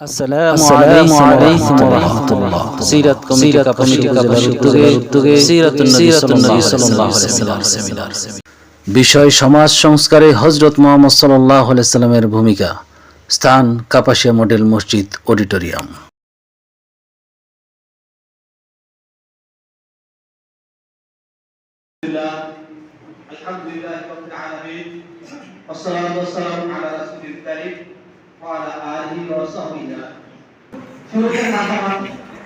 আসসালামু আলাইকুম ওয়া রাহমাতুল্লাহ সিরাত কমিটি কমিটি উপজেলার উদ্যোগে সিরাতুন নবী সাল্লাল্লাহু আলাইহি ওয়াসাল্লাম সেমিনার বিষয় সমাজ সংস্কারে হযরত মুহাম্মদ সাল্লাল্লাহু আলাইহি সাল্লামের ভূমিকা স্থান কাপাসিয়া মডেল মসজিদ অডিটোরিয়াম لله الحمد لله رب العالمين والصلاة والسلام على رسول الكريم وعلى آله وصحبه শুরুতে আমরা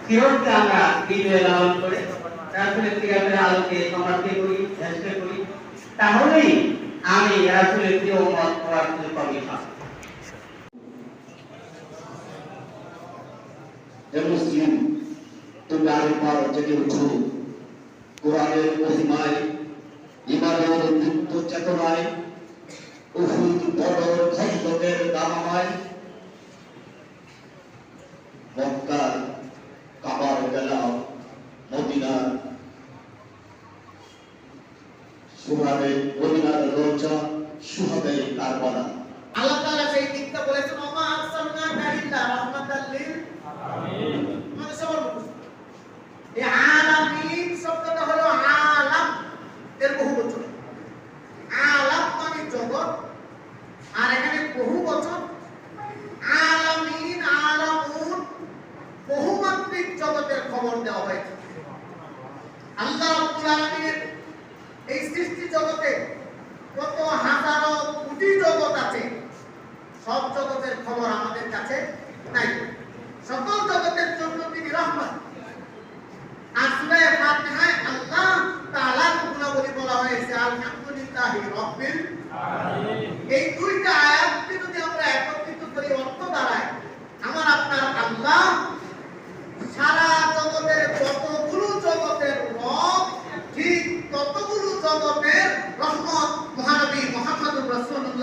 ফিরোজকে আমরা দিনে লালন করে, রাসূলের কিরামের আলোকে সমাজকে করি ধ্যানকে করি তাহলেই আমি রাসূলের প্রিয় মত হওয়ার সুযোগ পাবি মুসলিম তুমি আরেকবার জেগে উঠো। কোরআনের মহিমায় ইমানের দীপ্ত চেতনায়, উহুদ বদর খন্দকের দামায় মক্কার কাবার বেলা মদিনার সুহাবে, মদিনার রোজা সুহাবে কারবালা। আল্লাহ তাআলা সেই দিকটা বলেছেন, ওমা আরসালনাকা কারিল্লা রাহমাতাল লিল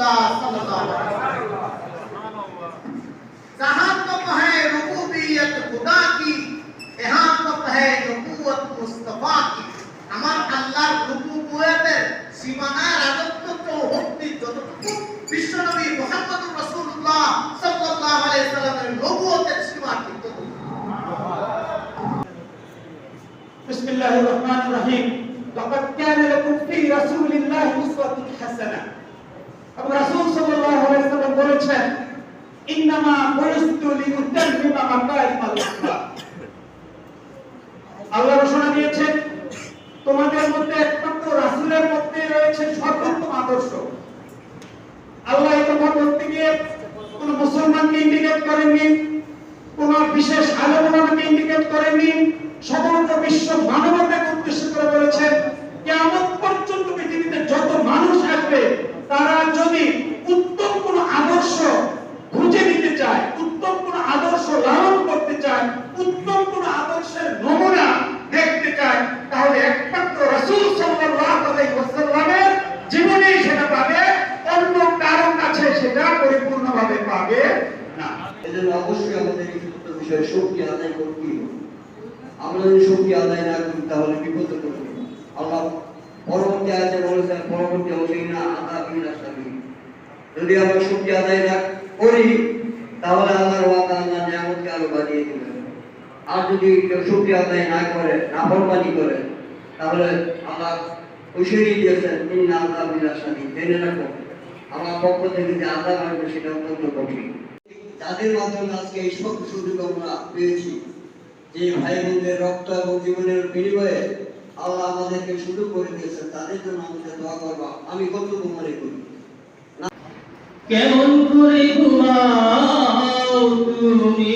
اللہ صلی اللہ علیہ وسلم جہاں کم ہے ربوبیت خدا کی یہاں کم ہے ربوت مصطفیٰ کی۔ ہمار اللہ ربوبیت سیمانہ رضبت تو ہوتی جدبت بشن نبی محمد رسول اللہ صلی اللہ علیہ وسلم ربوت سیمانہ کی بسم اللہ الرحمن الرحیم۔ لقد كان لكم في رسول الله اسوه حسنه বলছেন, ইন্নামা আল্লাহ ঘোষণা দিয়েছেন, তোমাদের মধ্যে একমাত্র রাসূলের মধ্যে রয়েছে সর্বোত্তম আদর্শ আল্লাহ এই কথা বলতে গিয়ে কোন মুসলমানকে ইন্ডিকেট করেননি, কোন বিশেষ আলোচনাকে ইন্ডিকেট করেননি বিষয়ে শক্তি আদায় করতে হবে। আমরা যদি শক্তি আদায় না করি, তাহলে বিপদে পড়ব আল্লাহ পরবর্তী আয়াতে বলেছেন, পরবর্তী অবহিনা আদা বিনা সাবি। যদি আমরা শক্তি আদায় না করি, তাহলে আল্লাহর ওয়াদা আল্লাহ নিয়ামতকে আরও বাড়িয়ে দিবেন আর যদি কেউ শক্তি আদায় না করে, নাফরমানি করে, তাহলে আল্লাহ হুঁশিয়ারি দিয়েছেন, ইন্না আদা বিনা সাবি। জেনে রাখো, আমার পক্ষ থেকে যে আদা আসবে, সেটা অত্যন্ত কঠিন। যাদের মাধ্যমে আজকে এই সব সুযোগ আমরা পেয়েছি। যে ভাই বোনদের রক্ত এবং জীবনের বিনিময়ে আল্লাহ আমাদেরকে সুযোগ করে দিয়েছেন, তাদের জন্য আমাদের দোয়া করবা। আমি কর্তব্য মনে করি? কেমন করে ঘুমাও তুমি?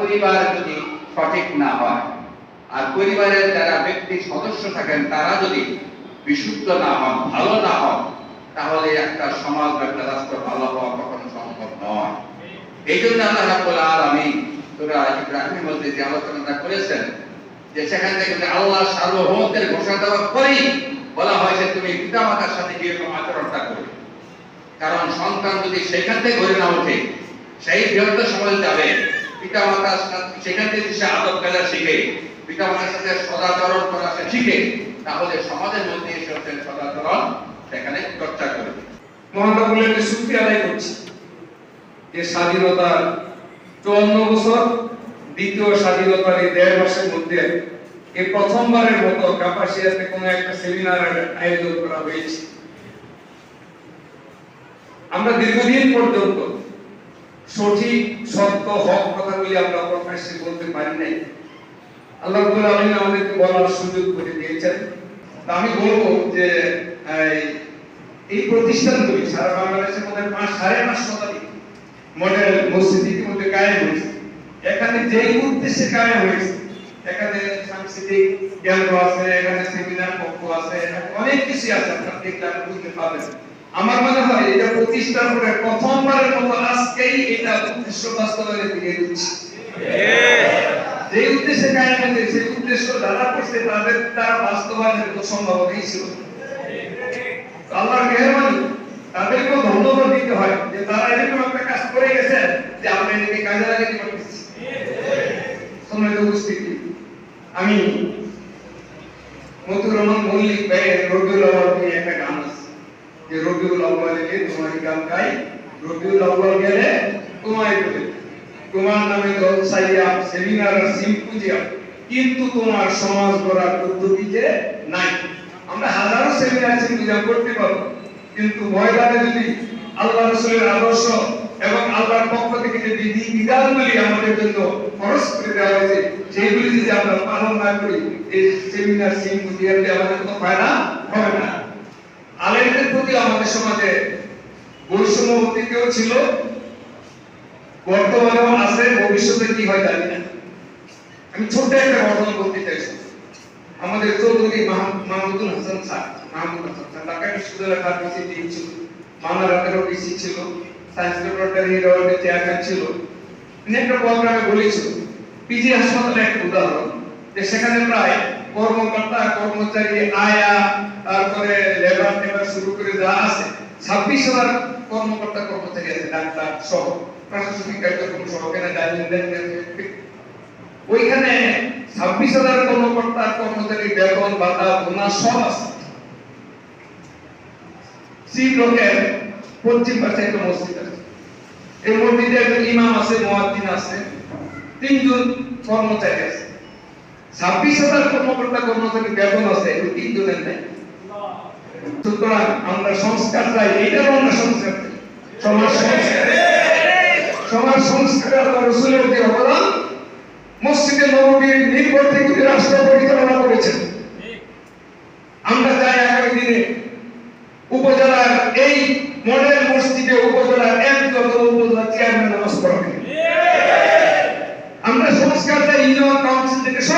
পরিবার যদি সঠিক না হয়, আর পরিবারের যারা ব্যক্তি সদস্য থাকেন, তারা যদি বিশুদ্ধ না হন, ভালো না হন, তাহলে একটা সমাজ বা একটা রাষ্ট্র ভালো হওয়া কখনো সম্ভব নয়। এই জন্য আল্লাহ রাব্বুল আলামিন ইব্রাহিমের মধ্যে যে আলোচনাটা করেছেন, যে সেখান থেকে আল্লাহ সার্বভৌমত্বের ঘোষণা দেওয়ার পরেই বলা তুমি সাথে আচরণটা করবে। কারণ সন্তান যদি সেখান থেকে গড়ে না ওঠে, সেই বৃহত্ত সমাজ যাবে। পিতা মাতার সেখান থেকে সে আদব কাজা শিখে পিতা মাতার সাথে সদাচরণ করা সে শিখে, তাহলে সমাজের মধ্যে এসে হচ্ছে সদাচরণ সেখানে চর্চা করবে মহানগরকে চুক্তি আদায় যে চুয়ান্ন বছর দ্বিতীয় স্বাধীনতার এই দেড় মাসের মধ্যে এই প্রথমবারের মতো কাপাসিয়াতে কোনো একটা সেমিনারের আয়োজন করা হয়েছে। আমরা দীর্ঘদিন পর্যন্ত সঠিক সত্য হক কথাগুলি আমরা প্রকাশ্যে বলতে পারি নাই। আল্লাহ আলামিন আমাদেরকে বলার সুযোগ করে দিয়েছেন। আমি বলব যে এই, প্রতিষ্ঠানগুলি সারা বাংলাদেশের মধ্যে পাঁচ সাড়ে পাঁচ শতাধিক মডেল মসজিদ ইতিমধ্যে কায়েম হয়েছে। এখানে যেই উদ্দেশ্যে কায়েম হয়েছে এখানে সাংস্কৃতিক কেন্দ্র আছে এখানে সেমিনার কক্ষ আছে এখানে অনেক কিছু আছে আপনারা দেখলে আপনি বুঝতে পারবেন। আমার মনে হয় এটা প্রতিষ্ঠার পরে প্রথমবারের মতো আজকেই এটা উদ্দেশ্য বাস্তবায়নে ফিরিয়ে দিচ্ছে যে উদ্দেশ্যে কায়েম হয়েছে সেই উদ্দেশ্য যারা করছে তাদের তারা বাস্তবায়নের তো সম্ভাবনাই ছিল। আল্লাহর মেহরবানি তাদেরকেও ধন্যবাদ দিতে হয় যে তারা এরকম একটা কাজ করে গেছেন যে আমরা এটাকে কাজে লাগাতে পারতেছি সম্মানিত উপস্থিতি আমি মতুর রহমান মল্লিক ভাইয়ের রবিউল একটা গান আছে যে রবিউল আউয়াল এলে তোমার গান গাই, রবিউল আউয়াল গেলে তোমায় বলে তোমার নামে দল সাইয়া সেমিনার সিম্পোজিয়াম কিন্তু তোমার সমাজ গড়ার পদ্ধতি যে নাই। আমরা হাজারো সেমিনার সিম্পোজিয়াম করতে পারব। কিন্তু ময়দানে যদি আল্লাহ রসুলের আদর্শ এবং আল্লাহর পক্ষ থেকে যে বিধি বিধানগুলি আমাদের জন্য খরচ করে দেওয়া হয়েছে, সেইগুলি যদি আমরা পালন না করি, এই সেমিনার সিম্পোজিয়ামে আমাদের কোনো ফায়দা হবে না। আলেমদের প্রতি আমাদের সমাজে বৈষম্য অতীতেও ছিল? বর্তমানেও আছে, ভবিষ্যতে কি হয় জানি না। আমি ছোট্ট একটা ঘটনা বলতে চাইছি আমাদের চৌধুরী মাহমুদুল হাসান স্যার মাহমুদ হাসান স্যার, ঢাকা বিশ্ববিদ্যালয়ের ডিন ছিল। মামলারাতেরও ডিসি ছিল। সায়েন্স ল্যাবরেটরি রোডের চেয়ারম্যান ছিল। তিনি একটা প্রোগ্রামে বলেছিল পিজি হাসপাতালে একটা উদাহরণ যে সেখানে প্রায় কর্মকর্তা, কর্মচারী, আয়া, তারপরে লেবার টেবার শুরু করে যা আছে, ছাব্বিশ হাজার কর্মকর্তা, কর্মচারী আছে ডাক্তার সহ। প্রশাসনিক কার্যক্রম সহ ওইখানে ছাব্বিশ হাজার কর্মকর্তা, কর্মচারী, বেতন সব আছে। সি ব্লকের পশ্চিম পাশে একটা মসজিদ আছে। এই মসজিদে একজন ইমাম আছে, মুয়াজ্জিন আছে। তিনজন কর্মচারী আছে। ছাব্বিশ হাজার কর্মকর্তা কর্মচারী বেতন আছে সুতরাং আমরা সংস্কার চাই এইটাও আমরা সংস্কার সমাজ সংস্কার। সমাজ সংস্কার অবদান। মসজিদে নবীর নির্ভর থেকে রাষ্ট্র পরিচালনা করেছেন। আমরা চাই আগামী দিনে উপজেলার এই মডেল মসজিদে উপজেলার এক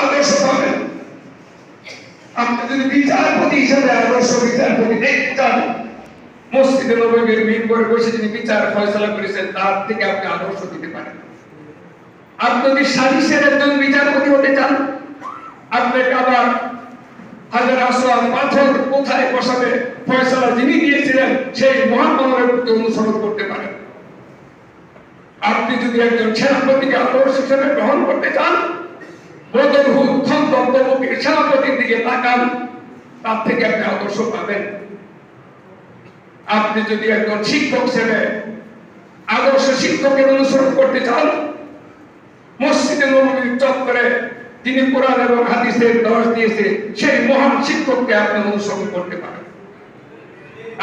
আদর্শ পাবেন আপনি যদি বিচারপতি হিসাবে আদর্শ বিচারপতি দেখতে মসজিদে নবীর মিম্বরে বসে যিনি বিচার ফয়সালা করেছেন, তার থেকে আপনি আদর্শ দিতে পারেন। আপনি যদি সালিসের একজন বিচারপতি হতে চান, আপনি কাবার হাজার আসওয়াদ পাথর কোথায় বসাবে, ফয়সালা যিনি দিয়েছিলেন, সেই মহানগরের প্রতি অনুসরণ করতে পারেন। আপনি যদি একজন সেনাপতিকে আদর্শ হিসেবে গ্রহণ করতে চান বদর খন্দক সেনাপতির দিকে তাকান, তার থেকে আপনি আদর্শ পাবেন। আপনি যদি একজন শিক্ষক হিসেবে আদর্শ শিক্ষকের অনুসরণ করতে চান, মসজিদে নবীর চত্বরে কোরআন এবং হাদিসের দশ দিয়েছে, সেই মহান শিক্ষককে আপনি অনুসরণ করতে পারেন।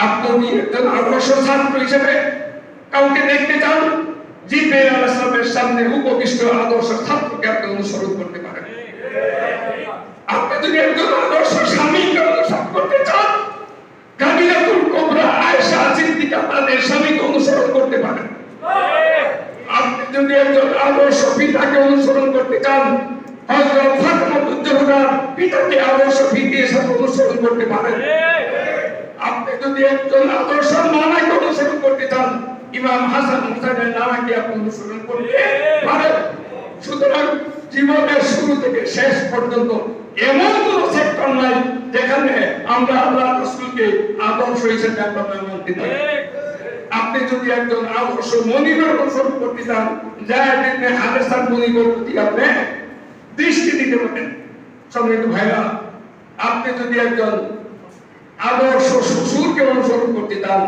আপনি একজন আদর্শ ছাত্র হিসেবে কাউকে দেখতে চান জিব্রাইল আলাইহিস সামনে উপবিষ্ট আদর্শ ছাত্রকে আপনি অনুসরণ করতে পারেন। আপনি যদি একজন আদর্শ স্বামীকে অনুসরণ করতে চান কামিয়াতুল কোবরা আয়েশা সিদ্দিকা তাদের স্বামীকে অনুসরণ করতে পারেন আপনি যদি একজন আদর্শ পিতাকে অনুসরণ করতে চান হযরত ফাতেমাতুজ জোহরার পিতাকে আদর্শ পিতার সাথে অনুসরণ করতে পারেন আপনি যদি একজন আদর্শ নানাকে অনুসরণ করতে চান ইমাম হাসান হুসাইনের নানাকে আপনি অনুসরণ করতে পারেন সুতরাং জীবনের শুরু থেকে শেষ পর্যন্ত এমন কোন সেক্টর নাই যেখানে আমরা আল্লাহ রসুলকে আদর্শ হিসেবে আমরা মানতে পারি আপনি যদি একজন আদর্শ মনিবের অনুসরণ করতে চান যায় দেখবে হাদেসার মনিবের প্রতি আপনি, দৃষ্টি দিতে পারেন। সম্মানিত ভাইরা, আপনি যদি একজন আদর্শ শ্বশুরকে অনুসরণ করতে চান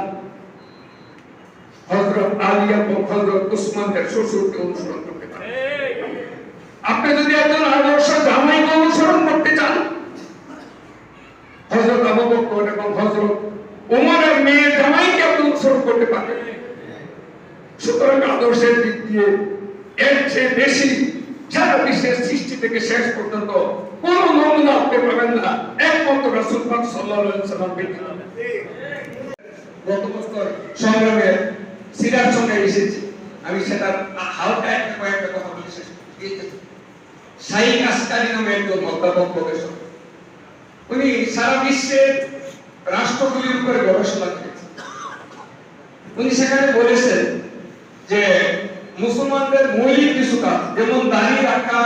হজরত আলী এবং হজরত উসমানের শ্বশুরকে অনুসরণ করতে পারেন। আপনি যদি একজন আদর্শ জামাইকে অনুসরণ করতে চান হজরত আবু বকর এবং হজরত ওমরের অনুসরণ করতে পারেন সুতরাং আদর্শের দিক দিয়ে এর চেয়ে বেশি সারা বিশ্বের সৃষ্টি থেকে শেষ পর্যন্ত কোন নমুনা আপনি পাবেন না। একমাত্র সিরার সঙ্গে আমি সেটা হালকা একটা কয়েকটা কথা বলে শেষ। আসকারি নামে একজন অধ্যাপক উনি সারা বিশ্বের রাষ্ট্রগুলির উপরে গবেষণা করেছেন উনি সেখানে বলেছেন যে মুসলমানদের মৌলিক কিছু কাজ, যেমন দাড়ি রাখা,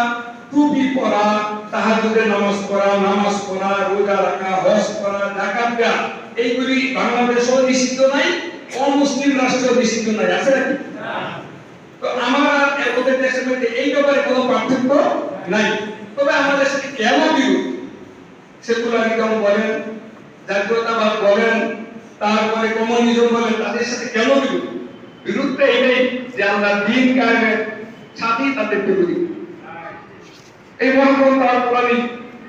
টুপি পরা তাহাজ্জুদের নামাজ পড়া নামাজ পড়া, রোজা রাখা, হজ করা যাকাত দেওয়া এইগুলি বাংলাদেশেও নিষিদ্ধ নাই, অমুসলিম রাষ্ট্রেও নিষিদ্ধ নাই, আছে নাকি? তো আমার ওদের দেশের মধ্যে এই ব্যাপারে কোনো পার্থক্য নাই। তবে আমাদের সাথে কেন বিরোধ? সেকুলারিজম বলেন জাতীয়তাবাদ বলেন তারপরে কমিউনিজম বলেন, তাদের সাথে কেন বিরোধ? বিরুদ্ধে এটাই যে আমরা দিন কায়েমের সাথেই তাদের বিরোধী এই মহাগ্রন্থ আল কোরআনে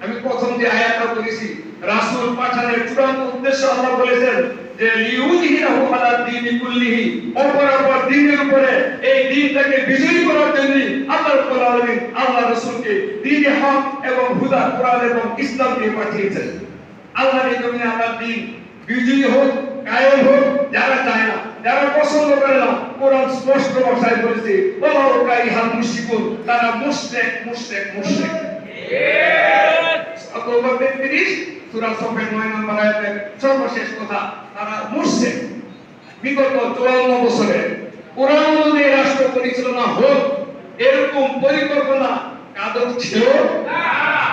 আমি প্রথম যে আয়াতটা বলেছি রাসূল পাঠানোর চূড়ান্ত উদ্দেশ্য আল্লাহ বলেছেন যে লিউযহিরাহু আলা দীনি কুল্লিহি, অপর অপর দ্বীনের উপরে এই দ্বীনটাকে বিজয়ী করার জন্য আল্লাহ রাব্বুল আলামিন আল্লাহ রাসূলকে দ্বীনে হক এবং হুদা, কোরআন এবং ইসলাম দিয়ে পাঠিয়েছেন। আল্লাহ এই জমিনে আল্লাহ দ্বীন বিজয়ী হোক, কায়েম হোক, যারা চায় না, যারা পছন্দ করে না, কোরআন স্পষ্ট ভাষায় বলেছে ওলাও কারিহাল মুশরিকুন তারা মুশরিক মুশরিক মুশরিক। অক্টোবর 33 সূরা সফের 9 নম্বর আয়াতের সর্বশেষ কথা, তারা মুশরিক। বিগত 54 বছরে কোরআন অনুযায়ী রাষ্ট্র পরিচালনা হোক, এরকম পরিকল্পনা কাদের ছিল?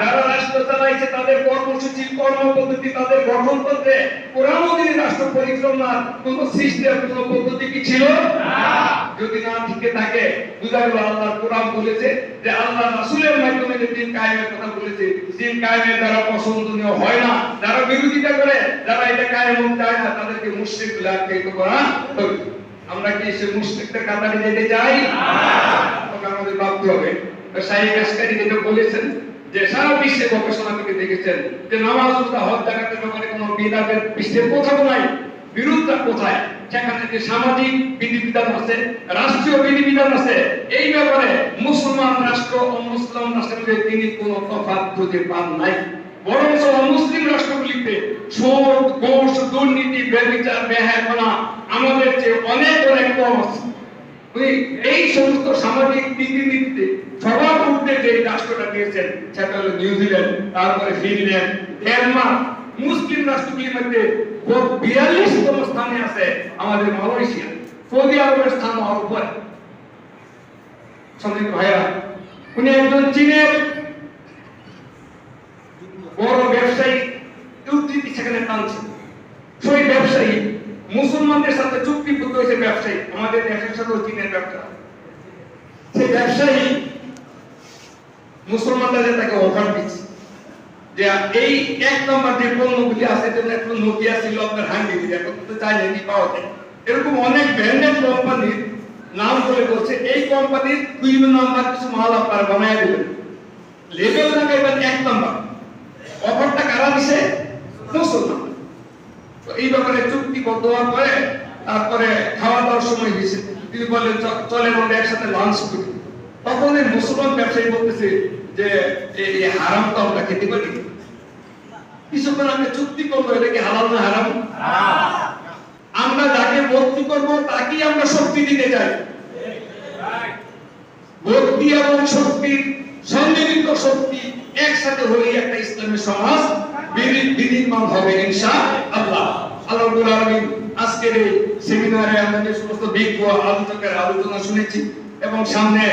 যারা রাষ্ট্র চালাইছে তাদের কর্মসূচি কর্মপদ্ধতি তাদের গঠনতন্ত্রে কোরআন অনুযায়ী রাষ্ট্র পরিচালনার কোন সিস্টেম কোন পদ্ধতি কি ছিল? যদি না থেকে থাকে বুঝা গেল আল্লাহ কোরআন বলেছে যে আল্লাহ রাসূলের মাধ্যমে যে দিন কায়েমের কথা বলেছে দিন কায়েমের দ্বারা পছন্দনীয় হয় না। যারা বিরোধিতা করে যারা এটা কায়েম চায় না তাদেরকে মুশরিক বলে আখ্যায়িত করা হবে আমরা কি সে মুশরিকদের কাতারে যেতে চাই? তবে আমাদের ভাবতে হবে। শাহী কাশকারী যেটা বলেছেন যে সারা বিশ্বে গবেষণা করে দেখেছে দিয়েছেন যে নামাজ রোজা, হজ জাকাতের ব্যাপারে কোনো বিধানের বিশ্বের কোথাও নাই বিরোধটা কোথায়? সেখানে যে সামাজিক বিধিবিধান আছে, রাষ্ট্রীয় বিধিবিধান আছে, এই ব্যাপারে মুসলমান রাষ্ট্র ও মুসলিম রাষ্ট্রের তিনি কোনো তফাৎ খুঁজে পান নাই। বরঞ্চ মুসলিম রাষ্ট্রগুলিতে সুদ ঘোষ দুর্নীতি ব্যবচার বেহায়াপনা আমাদের চেয়ে অনেক অনেক কম আছে এই সমস্ত সামাজিক রীতিনীতিতে সবার ঊর্ধ্বে যে রাষ্ট্রটা দিয়েছেন, সেটা হলো নিউজিল্যান্ড তারপরে ফিনল্যান্ড ডেনমার্ক মুসলিম রাষ্ট্রগুলির মধ্যে বিয়াল্লিশতম স্থানে আছে আমাদের মালয়েশিয়া সৌদি আরবের স্থান হওয়ার উপরে। সন্দীপ ভাইয়া উনি একজন চীনের বড় ব্যবসায়ী, উদ্ধৃতি সেখানে টানছে সেই ব্যবসায়ী মুসলমানদের সাথে চুক্তিবদ্ধ হয়েছে ব্যবসায়ী। আমাদের দেশের সাথে চীনের ব্যবসা। সেই ব্যবসায়ী মুসলমানদের তাকে অফার দিচ্ছে, যে এই এক নম্বর যে পণ্যগুলি আছে দিলে এখন তো পাওয়া যায়। এরকম অনেক ব্র্যান্ডেড কোম্পানির নাম বলে বলছে, এই কোম্পানির কিছু মাল আপনারা বানায় দেবেন। লেবেল লাগাইবেন এক নাম্বার। অফারটা কারা দিছে? মুসলমান। তো এই ব্যাপারে চুক্তিবদ্ধ হওয়ার তারপরে খাওয়া দাওয়ার সময় হয়েছে। তিনি বললেন চলেন আমরা একসাথে লাঞ্চ করি। তখন এই মুসলমান ব্যবসায়ী বলতেছে যে এই এই হারাম তো আমরা খেতে পারি। কিছুক্ষণ আগে চুক্তি করব এটা কি হালাল না হারাম? আমরা যাকে ভক্তি করব তাকেই আমরা শক্তি দিতে চাই। ভক্তি এবং শক্তির সম্মিলিত শক্তি একসাথে হলেই একটা ইসলামী সমাজ বিধি- বিধিমান হবে ইনশা আল্লাহ আল্লাহ রাব্বুল আজকের এই সেমিনারে আমাদের সমস্ত বিজ্ঞ আলোচকের আলোচনা শুনেছি এবং সামনে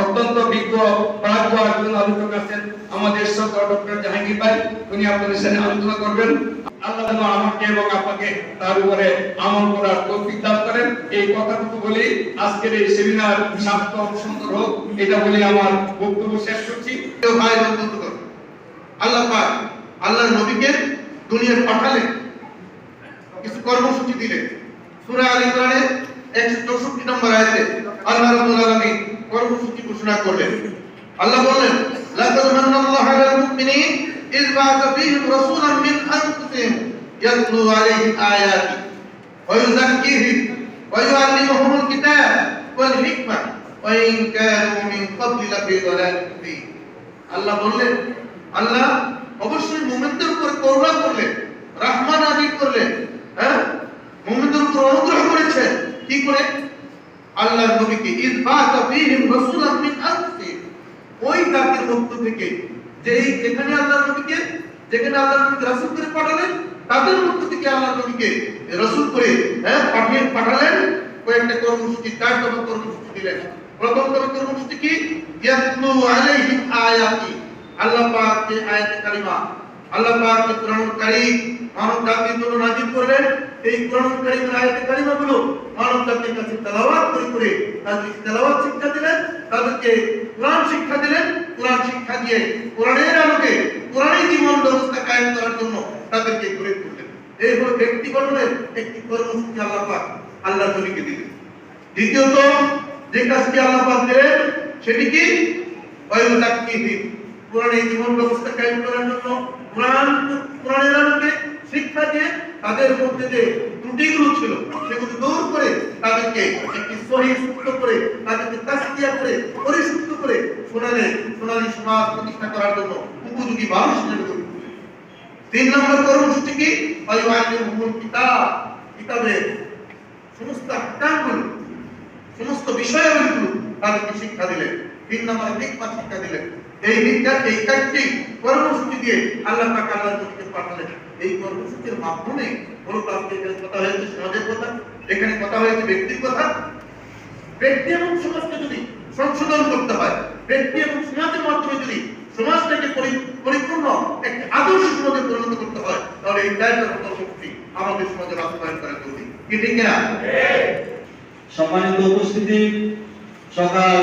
অত্যন্ত বিজ্ঞ প্রাজ্ঞ একজন আলোচক আছেন আমাদের সরকার ডক্টর জাহাঙ্গীর ভাই, উনি আপনাদের সাথে আলোচনা করবেন। আল্লাহ আমাকে এবং আপনাকে তার উপরে আমল করার তৌফিক দান করেন। এই কথাটুকু বলি আজকের এই সেমিনার সার্থক সুন্দর হোক, এটা বলে আমার বক্তব্য শেষ করছি। ভাই আল্লাহ পাক আল্লাহর নবীকে দুনিয়ায় পাঠালেন। কিছু কর্মসূচি দিলেন সূরা আল ইমরানের 164 নম্বর আয়াতে আল্লাহ রাব্বুল আলামিন কর্মসূচি ঘোষণা করলেন। আল্লাহ বললেন, লাকাদ মান্নাল্লাহু আলাল মুমিনিন ইয বা'আথা ফীহিম রাসূলান মিন আনফুসিহিম ইয়াতলু আলাইহিম আয়াতি ওয়া ইউযাক্কিহিম ওয়া ইউআল্লিমুহুমুল কিতাব ওয়াল হিকমা ওয়া ইন কানু মিন ক্বাবলি লাফি দালালিন আল্লাহ বললেন, আল্লাহ অবশ্যই মুমিনদের উপর করুণা করলেন রহমান নাযিল করলেন হ্যাঁ? মুমিনদের উপর অনুগ্রহ করেছেন কি করে? আল্লাহর নবীকে, ইদ বাতা ফীহিম রাসূলান মিন আনফুসিহিম। ওই জাতির মধ্য থেকে যেই যেখানে আল্লাহর নবীকে, যেখানে আল্লাহর নবীকে রাসূল করে পাঠালেন, তাদের মধ্য থেকে আল্লাহর নবীকে রাসূল করে হ্যাঁ পাঠিয়ে পাঠালেন। কয়েকটা কর্মসূচি চারতম কর্মসূচি দিলেন। প্রথমতম কর্মসূচি কি? ইয়াতলু আলাইহিম আয়াতি। আল্লাহ পাক যে আয়াতে কারিমা আল্লাহ পাক কোরআনুল কারীম মানব জাতির এই কোরআনুল কারীমের আয়াতে কারিমাগুলো করে করে তাদেরকে শিক্ষা দিলেন, তাদেরকে কোরআন শিক্ষা দিলেন, কোরআন শিক্ষা দিয়ে কোরআনের আলোকে কোরআনের জীবন ব্যবস্থা কায়েম করার জন্য তাদেরকে গড়ে তুললেন। এই হলো একটি কর্মসূচি আল্লাহ আল্লাহ নবীকে দিলেন। দ্বিতীয়ত, যে কাজটি আল্লাহ পাক দিলেন, সেটি কি? ওয়ায়ুযাক্কিহিম কোরআনের জীবন ব্যবস্থা কায়েম করার জন্য কোরআন, কোরআনের আলোকে শিক্ষা দিয়ে তাদের মধ্যে যে ত্রুটিগুলো ছিল, সেগুলো দূর করে তাদেরকে একটি সহি করে, তাদেরকে তাসকিয়া করে, পরিশুদ্ধ করে সোনালে সোনালী সমাজ প্রতিষ্ঠা করার জন্য উপযোগী মানুষ হিসেবে তিন নম্বর কর্মসূচি কি? কিতাব। কিতাবের সমস্ত সমস্ত বিষয়াবলীগুলো তাদেরকে শিক্ষা দিলেন। তিন নম্বরে শিক্ষা দিলেন। এই হিকমা এই চারটি কর্মসূচি দিয়ে আল্লাহ পাক আল্লাহ নবীকে পাঠালেন। এই কর্মসূচির মাধ্যমে কথা হয়েছে সমাজের কথা, এখানে কথা হয়েছে ব্যক্তির কথা। ব্যক্তি এবং সমাজকে যদি সংশোধন করতে হয়, ব্যক্তি এবং সমাজের মাধ্যমে যদি সমাজটাকে পরিপূর্ণ একটি আদর্শ সমাজে পরিণত করতে হয়, তাহলে এই কর্মসূচি আমাদের সমাজে বাস্তবায়ন করা জরুরি কি ঠিক না সম্মানিত উপস্থিতি, সকাল